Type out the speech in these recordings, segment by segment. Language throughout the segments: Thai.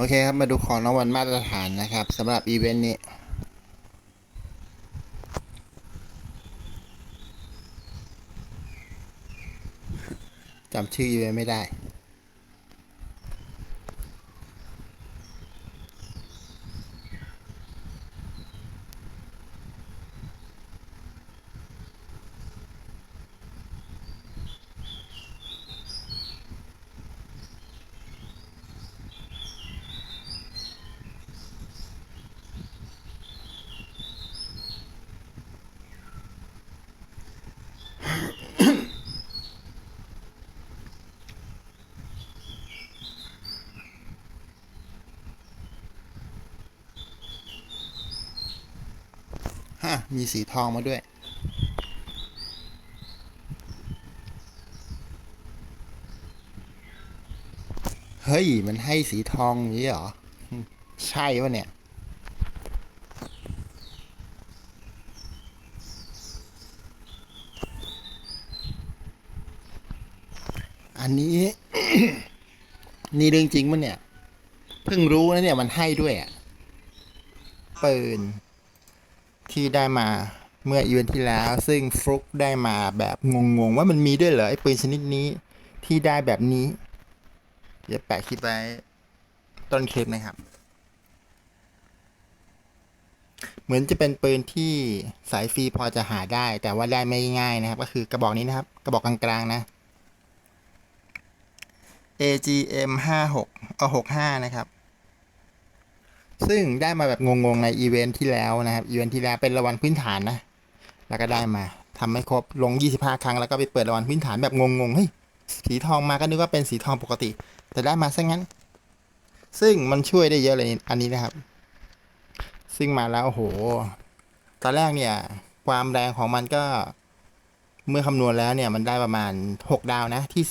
โอเคครับ มาดูของรางวัลมาตรฐานนะครับสำหรับอีเวนต์นี้จำชื่ออีเวนต์ไม่ได้ะมีสีทองมาด้วย เฮ้ย มันให้สีทองอย่างนี้เหรอ ใช่ปะเนี่ยอันนี้ นี่เรื่องจริงมั้เนี่ย เพิ่งรู้นะเนี่ยมันให้ด้วยอะปืน ที่ได้มาเมื่ออีเวนท์ที่แล้ว ซึ่งฟลุกได้มาแบบงงๆ ว่ามันมีด้วยเหรอไอ้ปืนชนิดนี้ที่ได้แบบนี้ เดี๋ยวแปะคลิปไว้ต้นคลิปนะครับ เหมือนจะเป็นปืนที่สายฟรีพอจะหาได้ แต่ว่าได้ไม่ง่ายนะครับ ก็คือกระบอกนี้นะครับ กระบอกกลางๆนะ AGM 56เอา65 นะครับ ซึ่งได้มาแบบงงๆในอีเวนท์ที่แล้วนะครับอีเวนท์ที่แล้วเป็นรางวัลพื้นฐานนะ แล้วก็ได้มาทำให้ครบลง 25 ครั้งแล้วก็ไปเปิดรางวัลพื้นฐานแบบงงๆเฮ้ยสีทองมาก็นึกว่าเป็นสีทองปกติ แต่ได้มาซะงั้น ซึ่งมันช่วยได้เยอะเลยอันนี้นะครับ ซึ่งมาแล้วโอ้โห ตอนแรกเนี่ย ความแรงของมันก็เมื่อคำนวณแล้วเนี่ยมันได้ประมาณ 6 ดาวนะที่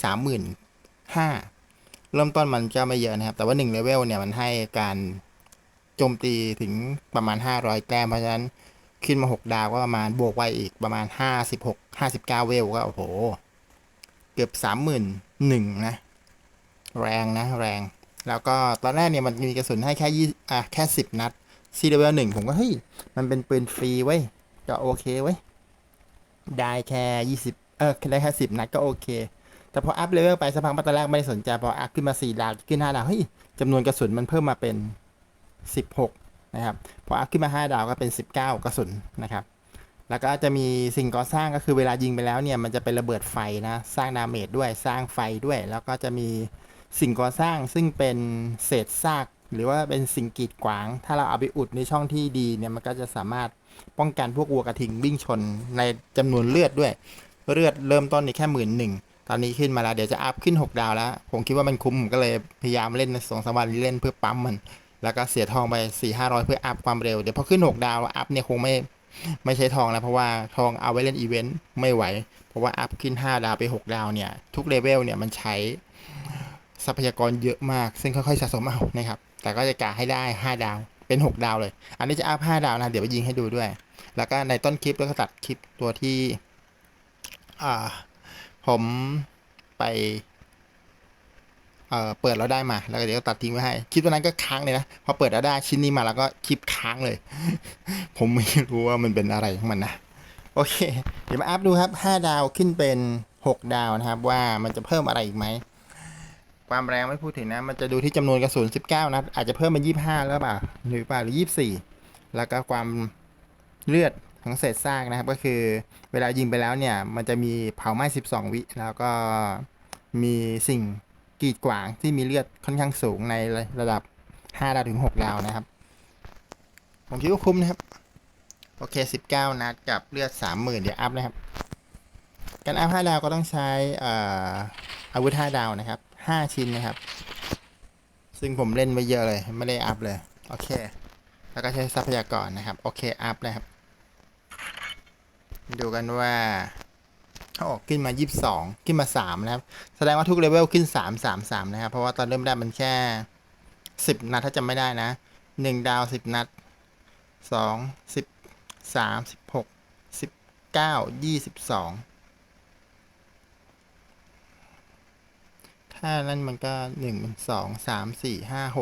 35,000เริ่มต้นมันก็ไม่เยอะนะครับ แต่ว่า1เลเวลเนี่ยมันให้การ โจมตีถึงประมาณ 500 แต้มเพราะฉะนั้นขึ้นมา 6 ดาวก็ประมาณบวกไว้อีกประมาณ 56 59 เวลก็โอ้โห เกือบ 31,000นะ แรงนะแรง แล้วก็ตอนแรกเนี่ยมันมีกระสุนให้แค่ยี่อะแค่ 10 นัดซีเลเวลหนึ่งผมก็เฮ้ย มันเป็นปืนฟรีเว้ย ก็โอเคเว้ย ได้แค่ 20 เออได้แค่ 10 นัดก็โอเคแต่พออัพเลเวลไปสักพักมาตอนแรกไม่ได้สนใจ พออัพขึ้นมา 4 ดาว ขึ้น 5 ดาว เฮ้ยจำนวนกระสุนมันเพิ่มมาเป็น 16 นะครับ พออัพขึ้นมา 5 ดาวก็เป็น 19 กระสุนนะครับ แล้วก็จะมีสิ่งก่อสร้างก็คือเวลายิงไปแล้วเนี่ย มันจะเป็นระเบิดไฟนะ สร้างดาเมจด้วย สร้างไฟด้วย แล้วก็จะมีสิ่งก่อสร้างซึ่งเป็นเศษซาก หรือว่าเป็นสิ่งกีดขวาง ถ้าเราเอาไปอุดในช่องที่ดีเนี่ย มันก็จะสามารถป้องกันพวกวัวกระทิงวิ่งชนในจำนวนเลือดด้วย เลือดเริ่มต้นนี่แค่หมื่นหนึ่งตอนนี้ขึ้นมาแล้ว เดี๋ยวจะอัพขึ้น 6 ดาวแล้ว ผมคิดว่ามันคุ้มผมก็เลยพยายามเล่นในสองสามวันเล่นเพื่อปั๊มมัน แล้วก็เสียทองไปสี่ห้าร้อยเพื่ออัพความเร็ว เดี๋ยวพอขึ้น 6 ดาวอัพเนี่ยคงไม่ไม่ใช้ทองแล้วเพราะว่าทองเอาไว้เล่นอีเวนต์ไม่ไหว เพราะว่าอัพขึ้น 5 ดาวไป 6 ดาวเนี่ย ทุกเลเวลเนี่ยมันใช้ทรัพยากรเยอะมาก ซึ่งค่อยๆสะสมเอานะครับ แต่ก็จะกะให้ได้ 5 ดาวเป็น 6 ดาวเลย อันนี้จะอัพ5ดาวนะ เดี๋ยวไปยิงให้ดูด้วย แล้วก็ในต้นคลิปก็ตัดคลิปตัวที่อ่าผมไป เอ่อเปิดแล้วได้มา แล้วก็เดี๋ยวตัดทิ้งไว้ให้ คลิปตัวนั้นก็ค้างเลยนะ พอเปิดแล้วได้ชิ้นนี้มาแล้วก็คลิปค้างเลย ผมไม่รู้ว่ามันเป็นอะไรของมันนะ โอเค เดี๋ยวมาอัพดูครับ 5 ดาวขึ้นเป็น 6 ดาวนะครับ ว่ามันจะเพิ่มอะไรอีกไหม ความแรงไม่พูดถึงนะ มันจะดูที่จำนวนกระสุน 19 นัด อาจจะเพิ่มเป็น 25 แล้วเปล่า หรือเปล่า หรือ 24 แล้วก็ความเลือดของเศษซากนะครับ ก็คือเวลายิงไปแล้วเนี่ย มันจะมีเผาไหม้ 12 วิ แล้วก็มีสิ่ง กีดขวางที่มีเลือดค่อนข้างสูงในระดับ5ดาวถึง6ดาวนะครับ ผมคิดว่าคุ้มนะครับ โอเค 19 นัดกับเลือด 30,000 เดี๋ยวอัพนะครับ การอัพ5ดาวก็ต้องใช้เอ่ออาวุธ5ดาวนะครับ 5 ชิ้นนะครับ ซึ่งผมเล่นไว้เยอะเลย ไม่ได้อัพเลย โอเค แล้วก็ใช้ทรัพยากรนะครับ โอเค อัพนะครับ ดูกันว่า ถ้าออกขึ้นมา 22 ขึ้นมา 3 นะครับ แสดงว่าทุกเลเวลขึ้น 3 3 3 นะครับ เพราะว่าตอนเริ่มแรกมันแค่ 10 นัดถ้าจำไม่ได้นะ 1 ดาว 10 นัด 2 10 3 16 19 22 ถ้านั่นมันก็ 1 2 3 4 5 6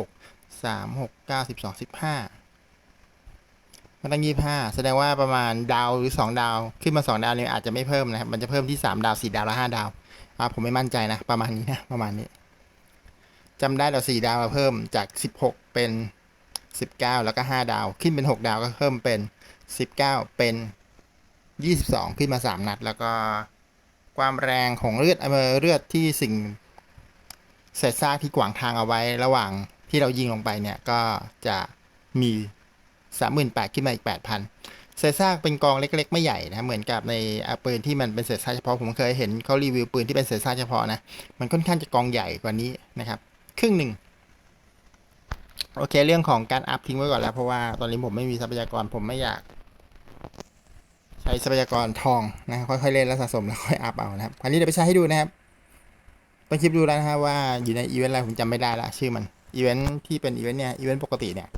3 6 9 12 15 มันตั้งยี่ห้าแสดงว่าประมาณดาวหรือสองดาว ขึ้นมาสองดาวเนี่ยอาจจะไม่เพิ่มนะครับ มันจะเพิ่มที่สามดาวสี่ดาวและห้าดาวอ่าผมไม่มั่นใจนะ ประมาณนี้นะ ประมาณนี้จำได้เราสี่ดาวมาเพิ่มจากสิบหกเป็นสิบเก้าแล้วก็ห้าดาว ขึ้นเป็นหกดาวก็เพิ่มเป็นสิบเก้าเป็นยี่สิบสองขึ้นมาสามนัด แล้วก็ความแรงของเลือดเออเลือดที่สิ่งเศษซากที่ขวางทางเอาไว้ระหว่างที่เรายิงลงไปเนี่ยก็จะมี สามหมื่นแปดขึ้นมาอีกแปดพันเศษซากเป็นกองเล็ก ๆ ไม่ใหญ่นะเหมือนกับในอะปืนที่มันเป็นเศษซากเฉพาะผมเคยเห็นเขารีวิวปืนที่เป็นเศษซากเฉพาะนะมันค่อนข้างจะกองใหญ่กว่านี้นะครับ ครึ่งหนึ่งโอเค เรื่องของการอัพทิ้งไว้ก่อนแล้ว เพราะว่าตอนนี้ผมไม่มีทรัพยากรผมไม่อยาก ใช้ทรัพยากรทองนะค่อยๆเล่นแล้วสะสมแล้วค่อยอัพเอานะครับคราวนี้เดี๋ยวไปใช้ให้ดูนะครับต้องคลิปดูแล้วนะฮะว่าอยู่ในอีเวนต์อะไรผมจำไม่ได้ละชื่อมันอีเวนต์ที่เป็นอีเวนต์เนี่ยอีเวนต์ปกติเนี่ย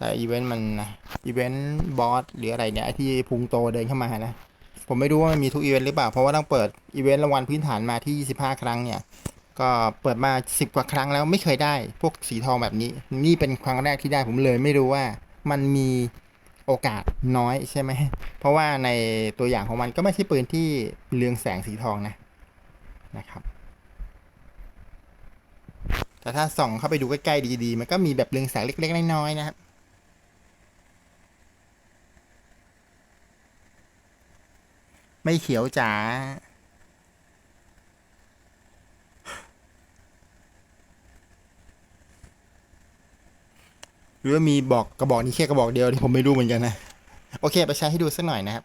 แต่อีเวนต์มันอีเวนต์บอสหรืออะไรเนี่ยที่พุงโตเดินเข้ามานะ ผมไม่รู้ว่ามันมีทุกอีเวนต์หรือเปล่า เพราะว่าต้องเปิดอีเวนต์รางวัลพื้นฐานมาที่ 25 ครั้งเนี่ย ก็เปิดมา 10 กว่าครั้งแล้วไม่เคยได้ พวกสีทองแบบนี้ นี่เป็นครั้งแรกที่ได้ผมเลยไม่รู้ว่ามันมีโอกาสน้อยใช่ไหม เพราะว่าในตัวอย่างของมันก็ไม่ใช่ปืนที่เรืองแสงสีทองนะนะครับแต่ถ้าส่องเข้าไปดูใกล้ๆดีๆ มันก็มีแบบเรืองแสงเล็กๆ น้อยๆนะครับ ไม่เขียวจ๋าหรือว่ามีบอกกระบอกนี้แค่กระบอกเดียวที่ผมไม่รู้เหมือนกันนะ โอเค ไปใช้ให้ดูสักหน่อยนะครับ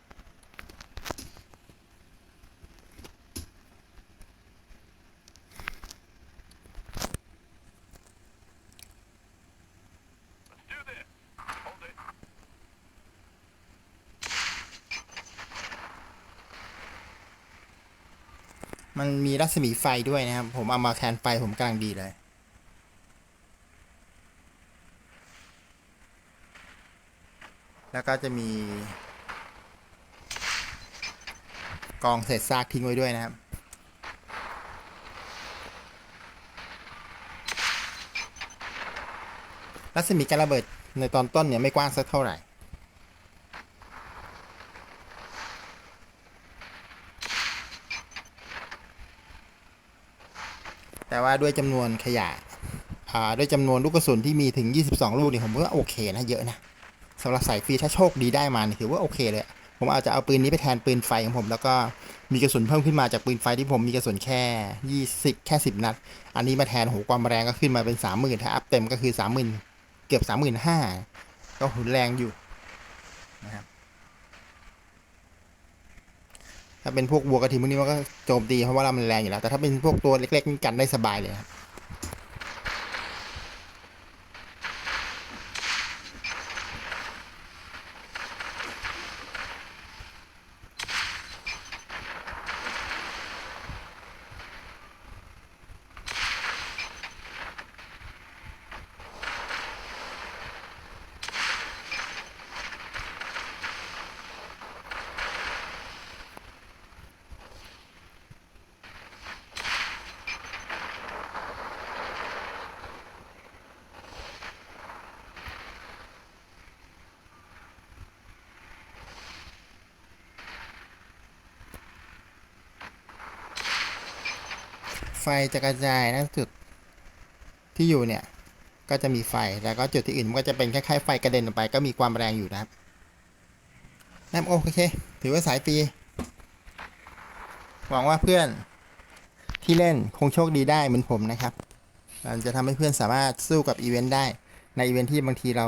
มันมีรัศมีไฟด้วยนะครับ ผมเอามาแทนไฟผมกำลังดีเลย แล้วก็จะมี กองเศษซากทิ้งไว้ด้วยนะครับรัศมีการระเบิดในตอนต้นเนี่ยไม่กว้างสักเท่าไหร่ แต่ว่าด้วยจำนวนขยะอ่าด้วยจำนวนลูกกระสุนที่มีถึง 22 ลูกนี่ผมว่าโอเคนะเยอะนะสำหรับสายฟรีถ้าโชคดีได้มานี่ถือว่าโอเคเลย ผมอาจจะเอาปืนนี้ไปแทนปืนไฟของผม แล้วก็มีกระสุนเพิ่มขึ้นมาจากปืนไฟที่ผมมีกระสุนแค่ 20 แค่ 10 นัด อันนี้มาแทนโหความแรงก็ขึ้นมาเป็น 30,000ถ้าอัพเต็มก็คือ 30,000 เกือบ 35,000ก็หุนแรงอยู่นะครับ ถ้าเป็นพวกวัวกระทิงพวกนี้มันก็โจมตีเพราะว่าเรามันแรงอยู่แล้ว แต่ถ้าเป็นพวกตัวเล็กๆนี่กันได้สบายเลยครับ ไฟจะกระจายนะจุดที่อยู่เนี่ย ก็จะมีไฟ แล้วก็จุดที่อื่นมันก็จะเป็นคล้ายๆไฟกระเด็นออกไป ก็มีความแรงอยู่นะครับโอเค ถือว่าสายฟรีหวังว่าเพื่อนที่เล่นคงโชคดีได้เหมือนผมนะครับ มันจะทำให้เพื่อนสามารถสู้กับอีเวนต์ได้ในอีเวนต์ที่บางทีเรา